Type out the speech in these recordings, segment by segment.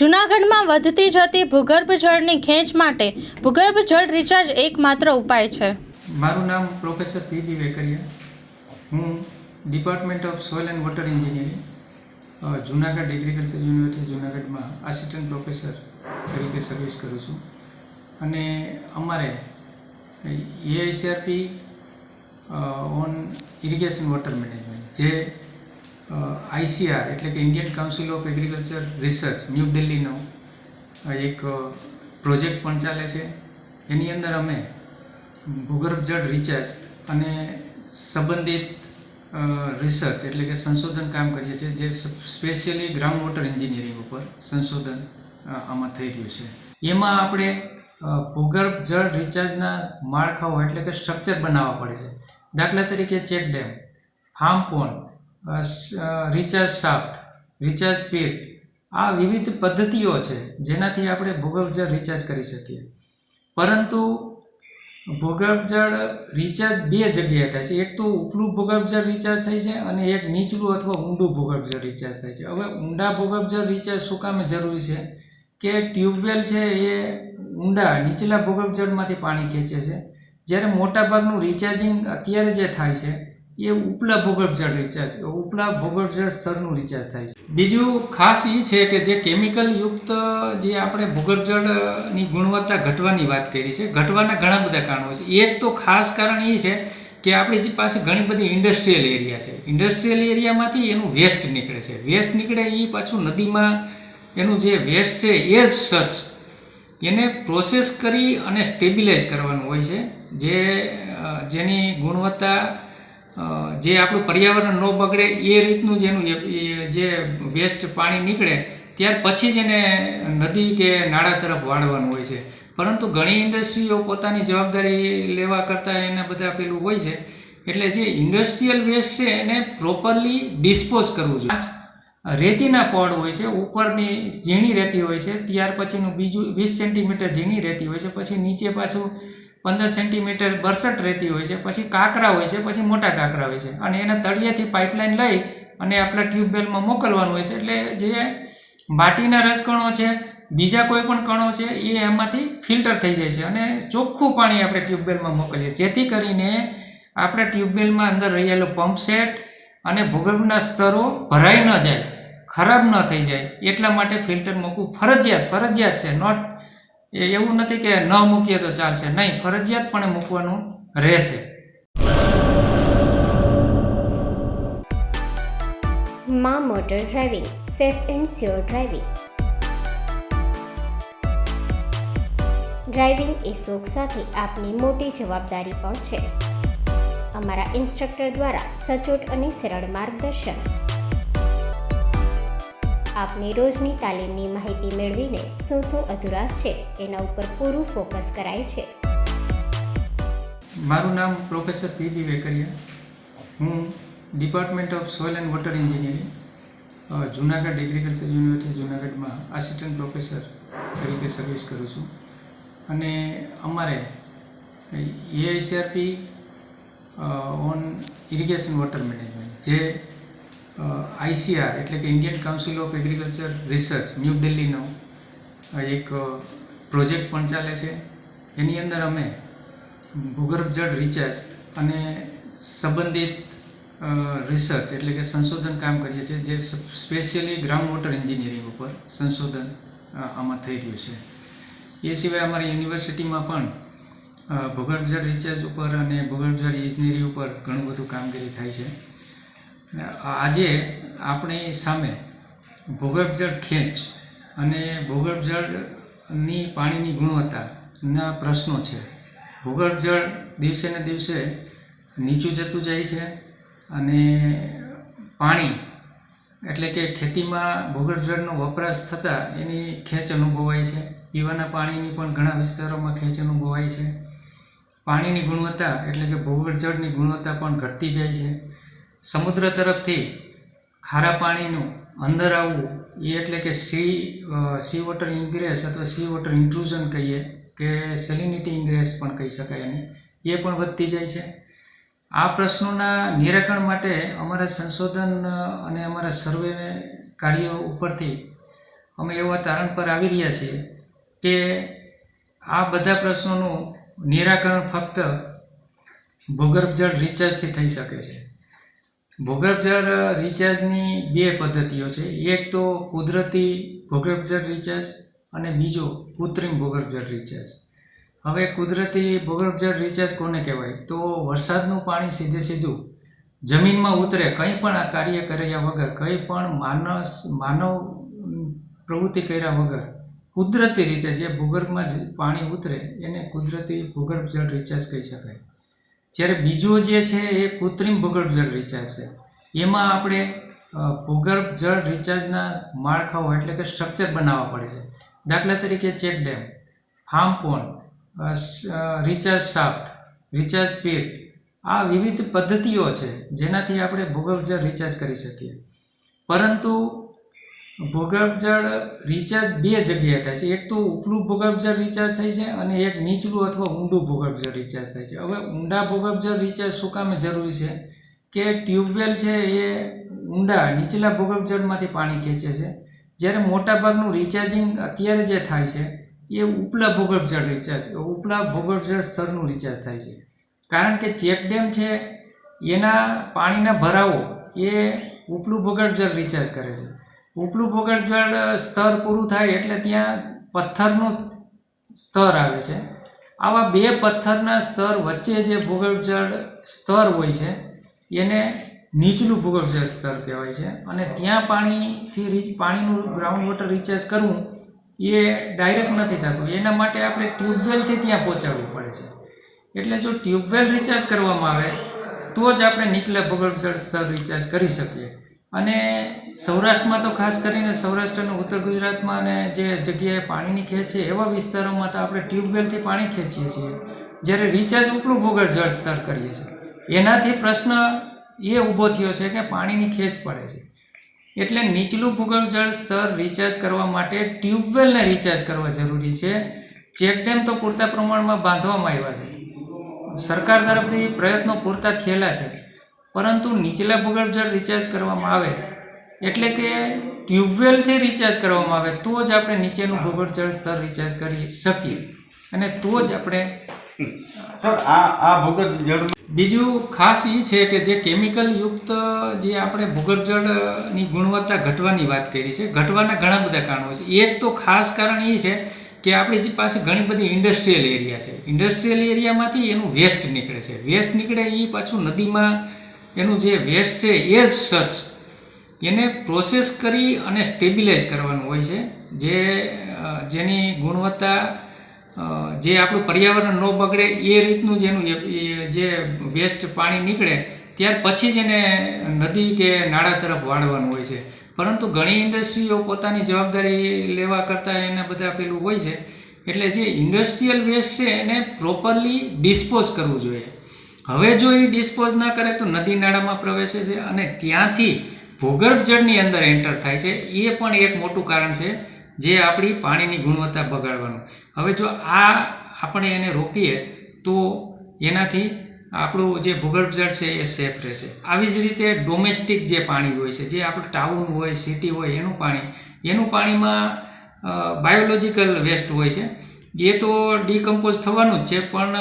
જૂનાગઢમાં વધતી જતી ભૂગર્ભ જળની ખેંચ માટે ભૂગર્ભ જળ રિચાર્જ એકમાત્ર ઉપાય છે. મારું નામ પ્રોફેસર પી બી વેકરિયા. હું department of soil and water engineering Junagadh agriculture university જુનાગઢમાં આસિસ્ટન્ટ પ્રોફેસર તરીકે સર્વિસ કરું છું. અને અમારે AICRP on irrigation water management જે આઈસીઆર એટલે કે Indian council of agriculture research new દિલ્હીનો એક પ્રોજેક્ટ પણ ચાલે છે. એની અંદર અમે ભૂગર્ભ જળ રિચાર્જ અને સંબંધિત રિસર્ચ એટલે કે સંશોધન કામ કરીએ છીએ, જે સ્પેશિયલી ગ્રાઉન્ડ વોટર એન્જિનિયરિંગ ઉપર સંશોધન આમાં થઈ રહ્યું છે. એમાં આપણે ભૂગર્ભ જળ રિચાર્જના માળખાઓ એટલે કે સ્ટ્રક્ચર બનાવવા પડે છે. દાખલા તરીકે check dam farm pond recharge shaft recharge pit આ વિવિધ પદ્ધતિઓ છે, જેનાથી આપણે ભૂગર્ભ જળ રિચાર્જ કરી શકીએ. પરંતુ ભૂગર્ભ જળ રિચાર્જ બે જગ્યાએ થાય છે. એક તો ઉપલું ભૂગર્ભ જળ રિચાર્જ થાય છે અને એક નીચલું અથવા ઊંડું ભૂગર્ભ જળ રિચાર્જ થાય છે. હવે ઊંડા ભૂગર્ભ જળ રિચાર્જ શું કામે જરૂરી છે? કે ટ્યુબવેલ છે એ ઊંડા, નીચલા ભૂગર્ભ જળમાંથી પાણી ખેંચે છે. જ્યારે મોટાભાગનું રિચાર્જિંગ અત્યારે જે થાય છે એ ઉપલા ભૂગર્ભ જળ રિચાર્જ ઉપલા ભૂગર્ભ જળ સ્તરનું રિચાર્જ થાય છે. બીજું ખાસ એ છે કે જે કેમિકલ યુક્ત જે આપણે ભૂગર્ભ જળની ગુણવત્તા ઘટવાની વાત કરી છે, ઘટવાના ઘણા બધા કારણો છે. એક તો ખાસ કારણ એ છે કે આપણી જે પાસે ઘણી બધી ઇન્ડસ્ટ્રીયલ એરિયા છે. ઇન્ડસ્ટ્રીયલ એરિયામાંથી એનું વેસ્ટ નીકળે છે. વેસ્ટ નીકળે એ પાછું નદીમાં એનું જે વેસ્ટ છે એ જ સચ એને પ્રોસેસ કરી અને સ્ટેબિલાઇઝ કરવાનું હોય છે. જે જેની ગુણવત્તા જે આપણું પર્યાવરણ ન બગડે એ રીતનું જેનું જે વેસ્ટ પાણી નીકળે, ત્યાર પછી જ એને નદી કે નાળા તરફ વાળવાનું હોય છે. પરંતુ ઘણી ઇન્ડસ્ટ્રીઓ પોતાની જવાબદારી લેવા કરતાં એના બધા પેલું હોય છે. એટલે જે ઇન્ડસ્ટ્રીયલ વેસ્ટ છે એને પ્રોપરલી ડિસ્પોઝ કરવું જોઈએ. રેતીના પડ હોય છે, ઉપરની ઝીણી રેતી હોય છે, ત્યાર પછીનું બીજું વીસ સેન્ટીમીટર ઝીણી રેતી હોય છે, પછી નીચે પાછું પંદર સેન્ટીમીટર બરસઠ રહેતી હોય છે, પછી કાંકરા હોય છે, પછી મોટા કાંકરા હોય છે. અને એના તળિયેથી પાઇપલાઇન લઈ અને આપણા ટ્યુબવેલમાં મોકલવાનું હોય છે. એટલે જે માટીના રજકણો છે, બીજા કોઈ પણ કણો છે, એ એમાંથી ફિલ્ટર થઈ જાય છે. અને ચોખ્ખું પાણી આપણે ટ્યુબવેલમાં મોકલીએ. જેથી કરીને આપણા ટ્યુબવેલમાં અંદર રહેલો પંપ સેટ અને ભૂગર્ભના સ્તરો ભરાઈ ન જાય, ખરાબ ન થઈ જાય, એટલા માટે ફિલ્ટર મૂકવું ફરજિયાત ફરજિયાત છે. નોટ એ એવું નથી કે ન મૂકીએ તો ચાલશે. નહીં, ફરજિયાતપણે મૂકવાનું રહેશે. માં motor driving, safe and sure driving. Driving એ શોખ સાથે આપની મોટી જવાબદારી પણ છે. અમારા ઇન્સ્ટ્રક્ટર દ્વારા સચોટ અને સરળ માર્ગદર્શન. આપની રોજની તાલીમની માહિતી મેળવીને શું શું અધુરાશ છે એના ઉપર પૂરું ફોકસ કરાય છે. મારું નામ પ્રોફેસર પી બી વેકરિયા. હું department of soil and water engineering Junagadh agriculture university જુનાગઢમાં આસિસ્ટન્ટ પ્રોફેસર તરીકે સર્વિસ કરું છું. અને અમારે AICRP on irrigation water management જે આઈસીઆર એટલે કે Indian council of agriculture research new દિલ્હીનો એક પ્રોજેક્ટ પણ ચાલે છે. એની અંદર અમે ભૂગર્ભ જળ રિચાર્જ અને સંબંધિત રિસર્ચ એટલે કે સંશોધન કામ કરીએ છીએ, જે સ્પેશિયલી ગ્રાઉન્ડ વોટર એન્જિનિયરિંગ ઉપર સંશોધન આમાં થઈ રહ્યું છે. એ સિવાય અમારી યુનિવર્સિટીમાં પણ ભૂગર્ભ જળ રિચાર્જ ઉપર અને ભૂગર્ભ જળ ઇજનેરી ઉપર ઘણું બધું કામગીરી થાય છે. આજે આપણી સામે ભૂગર્ભ જળ ખેંચ અને ભૂગર્ભ જળની પાણીની ગુણવત્તાના પ્રશ્નો છે. ભૂગર્ભ જળ દિવસે ને દિવસે નીચું જતું જાય છે અને પાણી એટલે કે ખેતીમાં ભૂગર્ભ જળનો વપરાશ થતાં એની ખેંચ અનુભવાય છે. પીવાના પાણીની પણ ઘણા વિસ્તારોમાં ખેંચ અનુભવાય છે. પાણીની ગુણવત્તા એટલે કે ભૂગર્ભ જળની ગુણવત્તા પણ ઘટતી જાય છે. સમુદ્ર તરફથી ખારા પાણીનું અંદર આવવું, એ એટલે કે સી સી વોટર ઇન્ગ્રેસ અથવા સી વોટર ઇન્ટ્રુઝન કહીએ, કે સેલિનિટી ઇન્ગ્રેસ પણ કહી શકાય એને, એ પણ વધતી જાય છે. આ પ્રશ્નોના નિરાકરણ માટે અમારા સંશોધન અને અમારા સર્વે કાર્યો ઉપરથી અમે એવા તારણ પર આવી રહ્યા છીએ કે આ બધા પ્રશ્નોનું નિરાકરણ ફક્ત ભૂગર્ભજળ રિચાર્જથી થઈ શકે છે. ભૂગર્ભ જળ રિચાર્જની બે પદ્ધતિઓ છે. એક તો કુદરતી ભૂગર્ભ જળ રિચાર્જ અને બીજો કૃત્રિમ ભૂગર્ભ જળ રિચાર્જ. હવે કુદરતી ભૂગર્ભ જળ રિચાર્જ કોને કહેવાય? તો વરસાદનું પાણી સીધે સીધું જમીનમાં ઉતરે, કંઈ પણ આ કાર્ય કર્યા વગર, કંઈ પણ માનસ, માનવ પ્રવૃત્તિ કર્યા વગર, કુદરતી રીતે જે ભૂગર્ભમાં જ પાણી ઉતરે, એને કુદરતી ભૂગર્ભ જળ રિચાર્જ કહી શકાય. જ્યારે બીજું જે છે એ કૃત્રિમ ભૂગર્ભ જળ રિચાર્જ છે. એમાં આપણે ભૂગર્ભ જળ રિચાર્જના માળખાઓ એટલે કે સ્ટ્રક્ચર બનાવવા પડે છે. દાખલા તરીકે check dam farm pond recharge shaft recharge pit આ વિવિધ પદ્ધતિઓ છે જેનાથી આપણે ભૂગર્ભ જળ રિચાર્જ કરી શકીએ. પરંતુ ભૂગર્ભ જળ રિચાર્જ બે જગ્યાએ થાય છે. એક તો ઉપલું ભૂગર્ભ જળ રિચાર્જ થાય છે અને એક નીચલું અથવા ઊંડું ભૂગર્ભ જળ રિચાર્જ થાય છે. હવે ઊંડા ભૂગર્ભ જળ રિચાર્જ શું કામે જરૂરી છે? કે ટ્યુબવેલ છે એ ઊંડા, નીચલા ભૂગર્ભ જળમાંથી પાણી ખેંચે છે. જ્યારે મોટાભાગનું રિચાર્જિંગ અત્યારે જે થાય છે, એ ઉપલા ભૂગર્ભ જળ રિચાર્જ ઉપલા ભૂગર્ભ જળ સ્તરનું રિચાર્જ થાય છે. કારણ કે ચેક ડેમ છે, એના પાણીના ભરાવો એ ઉપલું ભૂગર્ભ જળ રિચાર્જ કરે છે. ઉપલું ભૂગર્ભજળ સ્તર પૂરું થાય એટલે ત્યાં પથ્થરનું સ્તર આવે છે. આવા બે પથ્થરના સ્તર વચ્ચે જે ભૂગર્ભ જળ સ્તર હોય છે, એને નીચલું ભૂગર્ભ જળ સ્તર કહેવાય છે અને ત્યાં પાણીથી રીચ, પાણીનું ગ્રાઉન્ડ વોટર રિચાર્જ કરવું એ ડાયરેક્ટ નથી થતું. એના માટે આપણે ટ્યુબવેલથી ત્યાં પહોંચાડવું પડે છે. એટલે જો ટ્યુબવેલ રિચાર્જ કરવામાં આવે, તો જ આપણે નીચલા ભૂગર્ભ જળ સ્તર રિચાર્જ કરી શકીએ. અને સૌરાષ્ટ્રમાં તો ખાસ કરીને સૌરાષ્ટ્ર ઉત્તર ગુજરાતમાં અને જે જગ્યાએ પાણીની ખેંચ છે, એવા વિસ્તારોમાં તો આપણે ટ્યુબવેલથી પાણી ખેંચીએ છીએ. જ્યારે રિચાર્જ ઉપલું ભૂગર જળ સ્તર કરીએ છીએ. એનાથી પ્રશ્ન એ ઊભો થયો છે કે પાણીની ખેંચ પડે છે. એટલે નીચલું ભૂગર્ભ જળ સ્તર રિચાર્જ કરવા માટે ટ્યુબવેલને રિચાર્જ કરવા જરૂરી છે. ચેકડેમ તો પૂરતા પ્રમાણમાં બાંધવામાં આવ્યા છે. સરકાર તરફથી પ્રયત્નો પૂરતા થયેલા છે. પરંતુ નીચલા ભૂગર્ભ રિચાર્જ કરવામાં આવે એટલે કે ટ્યુબવેલથી રિચાર્જ કરવામાં આવે તો જ આપણે નીચેનું ભૂગર્ભ જળ સ્તર રિચાર્જ કરી શકીએ. અને તો જ આપણે સર આ આ ભૂગર્ભ જળ બીજું ખાસ એ છે કે જે કેમિકલ યુક્ત જે આપણે ભૂગર્ભ જળની ગુણવત્તા ઘટવાની વાત કરી છે ઘટવાના ઘણા બધા કારણો છે. એક તો ખાસ કારણ એ છે કે આપણી જે પાસે ઘણી બધી ઇન્ડસ્ટ્રીયલ એરિયા છે. ઇન્ડસ્ટ્રીયલ એરિયામાંથી એનું વેસ્ટ નીકળે છે. વેસ્ટ નીકળે એ પાછું નદીમાં એનું જે વેસ્ટ છે એ જ સચ. એને પ્રોસેસ કરી અને સ્ટેબિલાઇઝ કરવાનું હોય છે. જે જેની ગુણવત્તા જે આપણું પર્યાવરણ ન બગડે એ રીતનું જેનું જે વેસ્ટ પાણી નીકળે, ત્યાર પછી જ એને નદી કે નાળા તરફ વાળવાનું હોય છે. પરંતુ ઘણી ઇન્ડસ્ટ્રીઓ પોતાની જવાબદારી લેવા કરતાં એને બધા પેલું હોય છે. એટલે જે ઇન્ડસ્ટ્રીયલ વેસ્ટ છે એને પ્રોપરલી ડિસ્પોઝ કરવું જોઈએ. હવે જો એ ડિસ્પોઝ ના કરે તો નદી નાળામાં પ્રવેશે છે અને ત્યાંથી ભૂગર્ભ જળની અંદર એન્ટર થાય છે. એ પણ એક મોટું કારણ છે જે આપણી પાણીની ગુણવત્તા બગાડવાનું. હવે જો આ આપણે એને રોકીએ તો એનાથી આપણું જે ભૂગર્ભ જળ છે એ સેફ રહેશે. આવી જ રીતે ડોમેસ્ટિક જે પાણી હોય છે, જે આપણું ટાઉન હોય સિટી હોય, એનું પાણી, એનું પાણીમાં બાયોલોજિકલ વેસ્ટ હોય છે. એ તો ડિકમ્પોઝ થવાનું જ છે, પણ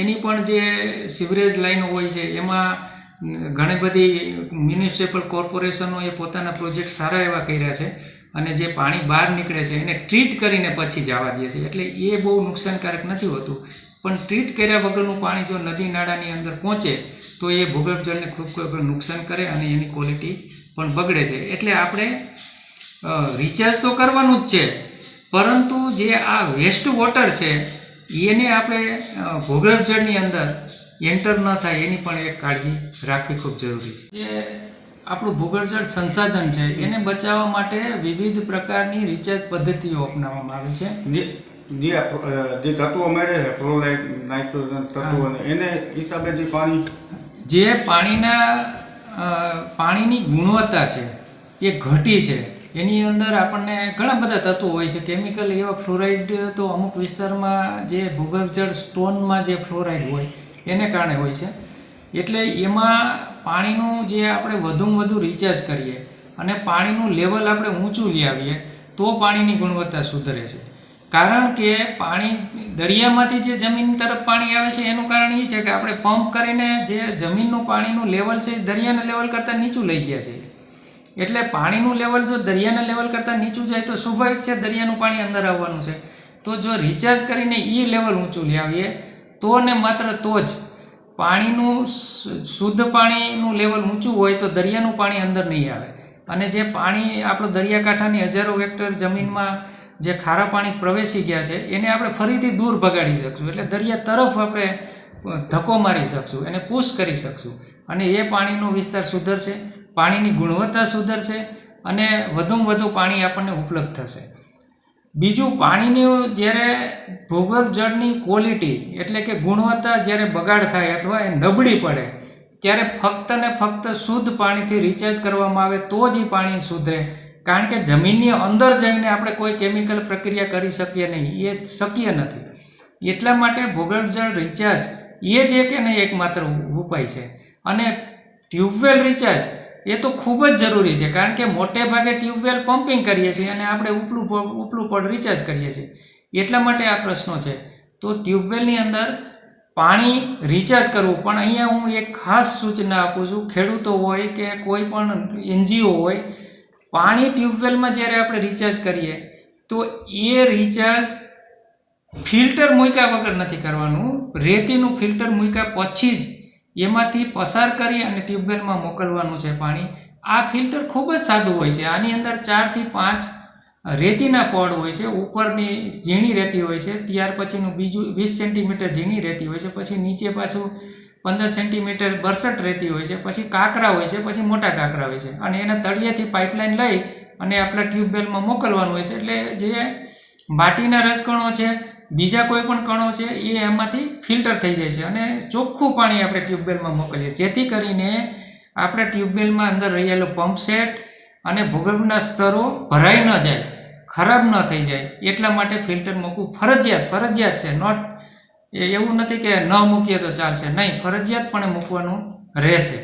એની પણ જે સિવરેજ લાઈનો હોય છે, એમાં ઘણી બધી મ્યુનિસિપલ કોર્પોરેશનોએ પોતાના પ્રોજેક્ટ સારા એવા કર્યા છે અને જે પાણી બહાર નીકળે છે, એને ટ્રીટ કરીને પછી જવા દે છે. એટલે એ બહુ નુકસાનકારક નથી હોતું. પણ ટ્રીટ કર્યા વગરનું પાણી જો નદી નાળાની અંદર પહોંચે, તો એ ભૂગર્ભ જળને ખૂબ નુકસાન કરે અને એની ક્વોલિટી પણ બગડે છે. એટલે આપણે રિચાર્જ તો કરવાનું જ છે પરંતુ જે આ વેસ્ટ વોટર છે એને આપણે ભૂગર્ભ જળની અંદર એન્ટર ન થાય એની પણ એક કાળજી રાખવી ખૂબ જરૂરી છે. જે આપણું ભૂગર્ભ જળ સંસાધન છે એને બચાવવા માટે વિવિધ પ્રકારની રિચાર્જ પદ્ધતિઓ અપનાવવામાં આવે છે. જે જે તત્વો મળે છે ફ્લોરાઇડ નાઇટ્રોજન તત્વો એને હિસાબે જે પાણી જે પાણીના પાણીની ગુણવત્તા છે એ ઘટી છે. એની અંદર આપણને ઘણા બધા તત્વો હોય છે. કેમિકલ એવા ફ્લોરાઇડ તો અમુક વિસ્તારમાં જે ભૂગર્ભ જળ સ્ટોનમાં જે ફ્લોરાઇડ હોય, એને કારણે હોય છે. એટલે એમાં પાણીનું જે આપણે વધુમાં વધુ રિચાર્જ કરીએ અને પાણીનું લેવલ આપણે ઊંચું લઈ આવીએ તો પાણીની ગુણવત્તા સુધરે છે. કારણ કે પાણી દરિયામાંથી જે જમીન તરફ પાણી આવે છે, એનું કારણ એ છે કે આપણે પંપ કરીને જે જમીનનું પાણીનું લેવલ છે દરિયાના લેવલ કરતાં નીચું લઈ ગયા છે. એટલે પાણીનું લેવલ જો દરિયાના લેવલ કરતાં નીચું જાય તો સ્વાભાવિક છે દરિયાનું પાણી અંદર આવવાનું છે. તો જો રિચાર્જ કરીને એ લેવલ ઊંચું લઈ આવીએ, તો ને માત્ર તો જ પાણીનું શુદ્ધ પાણીનું લેવલ ઊંચું હોય તો દરિયાનું પાણી અંદર નહીં આવે. અને જે પાણી આપણો દરિયાકાંઠાની હજારો હેક્ટર જમીનમાં જે ખારા પાણી પ્રવેશી ગયા છે, એને આપણે ફરીથી દૂર ભગાડી શકશું. એટલે દરિયા તરફ આપણે ધક્કો મારી શકશું, એને પુશ કરી શકશું. અને એ પાણીનો વિસ્તાર સુધરશે. પાણીની ગુણવત્તા સુધરશે અને વધુમાં વધુ પાણી આપણને ઉપલબ્ધ થશે. બીજું, પાણીની જ્યારે ભૂગર્ભ જળની ક્વોલિટી એટલે કે ગુણવત્તા જ્યારે બગાડ થાય અથવા એ નબળી પડે, ત્યારે ફક્ત ને ફક્ત શુદ્ધ પાણીથી રિચાર્જ કરવામાં આવે તો જ એ પાણી સુધરે. કારણ કે જમીનની અંદર જઈને આપણે કોઈ કેમિકલ પ્રક્રિયા કરી શકીએ નહીં એ શક્ય નથી. એટલા માટે ભૂગર્ભ જળ રિચાર્જ એ જ એક એને એકમાત્ર ઉપાય છે. અને ટ્યુબવેલ રિચાર્જ એ તો ખૂબ જ જરૂરી છે, કારણ કે મોટે ભાગે ટ્યુબવેલ પમ્પિંગ કરીએ છીએ અને આપણે ઉપલું ઉપલું પડ રિચાર્જ કરીએ છીએ. એટલા માટે આ પ્રશ્નો છે. તો ટ્યુબવેલની અંદર પાણી રિચાર્જ કરવું, પણ અહીંયા હું એક ખાસ સૂચના આપું છું, ખેડૂતો હોય કે કોઈ પણ એનજીઓ હોય, પાણી ટ્યુબવેલમાં જ્યારે આપણે રિચાર્જ કરીએ, તો એ રિચાર્જ ફિલ્ટર મૂક્યા વગર નથી કરવાનું. રેતીનું ફિલ્ટર મૂક્યા પછી જ એમાંથી પસાર કરી અને ટ્યુબવેલમાં મોકલવાનું છે પાણી. આ ફિલ્ટર ખૂબ જ સાદું હોય છે. આની અંદર ચારથી પાંચ રેતીના પડ હોય છે. ઉપરની ઝીણી રેતી હોય છે. ત્યાર પછીનું બીજું વીસ સેન્ટીમીટર ઝીણી રેતી હોય છે. પછી નીચે પાછું પંદર સેન્ટીમીટર બરસઠ રેતી હોય છે. પછી કાંકરા હોય છે. પછી મોટા કાંકરા હોય છે. અને એના તળિયેથી પાઇપલાઇન લઈ અને આપણા ટ્યુબવેલમાં મોકલવાનું હોય છે. એટલે જે માટીના રજકણો છે બીજા કોઈ પણ કણો છે, એ એમાંથી ફિલ્ટર થઈ જાય છે અને ચોખ્ખું પાણી આપણે ટ્યુબવેલમાં મોકલીએ. જેથી કરીને આપણે ટ્યુબવેલમાં અંદર રહેલો પંપ સેટ અને ભૂગર્ભના સ્તરો ભરાઈ ન જાય, ખરાબ ન થઈ જાય. એટલા માટે ફિલ્ટર મૂકવું ફરજિયાત ફરજિયાત છે. નોટ એવું નથી કે ન મૂકીએ તો ચાલશે. નહીં, ફરજિયાતપણે મૂકવાનું રહેશે.